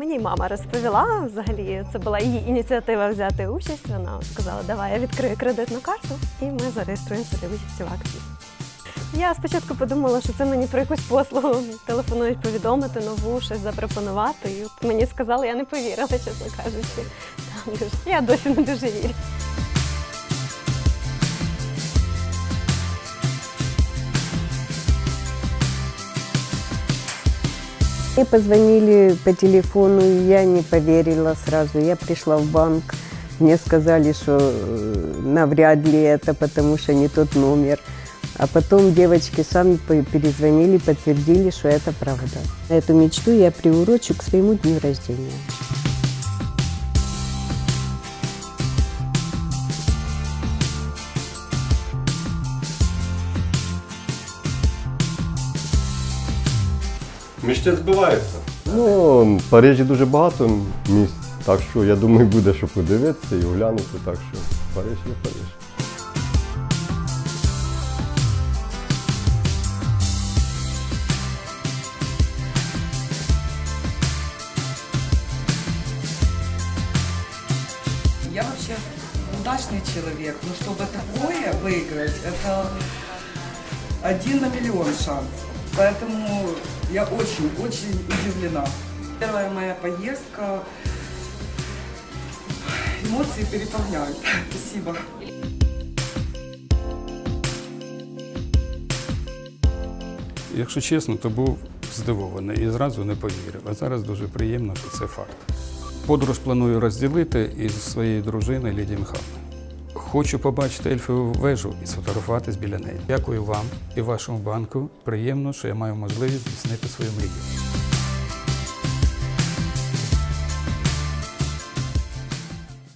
мені мама розповіла. Взагалі, це була її ініціатива взяти участь. Вона сказала, давай я відкрию кредитну карту і ми зареєструємося для участі в акції. Я спочатку подумала, що це мені про якусь послугу телефонують повідомити нову, щось запропонувати. І мені сказали, я не повірила, чесно кажучи. Я досі не дуже вірю. Мне позвонили по телефону, и я не поверила сразу. Я пришла в банк, мне сказали, что э, навряд ли это, потому что не тот номер. А потом девочки сами по- перезвонили, подтвердили, что это правда. Эту мечту я приурочу к своему дню рождения. Мечти збиваються. Ну, в Парижі дуже багато місць, так що я думаю, буде що подивитися і оглянути, так що Париж є Париж. Я вообще удачный человек, но чтобы такое выиграть, это один на миллион шанс. Поэтому я очень-очень удивлена. Первая моя поездка, эмоции переполняют. Спасибо. Якщо чесно, то був здивований і зразу не повірив. А зараз дуже приємно, що це факт. Подорож планую розділити із своєю дружиною Лідією Михайловною. Хочу побачити ельфову вежу і сфотографуватись біля неї. Дякую вам і вашому банку. Приємно, що я маю можливість здійснити свою мрію.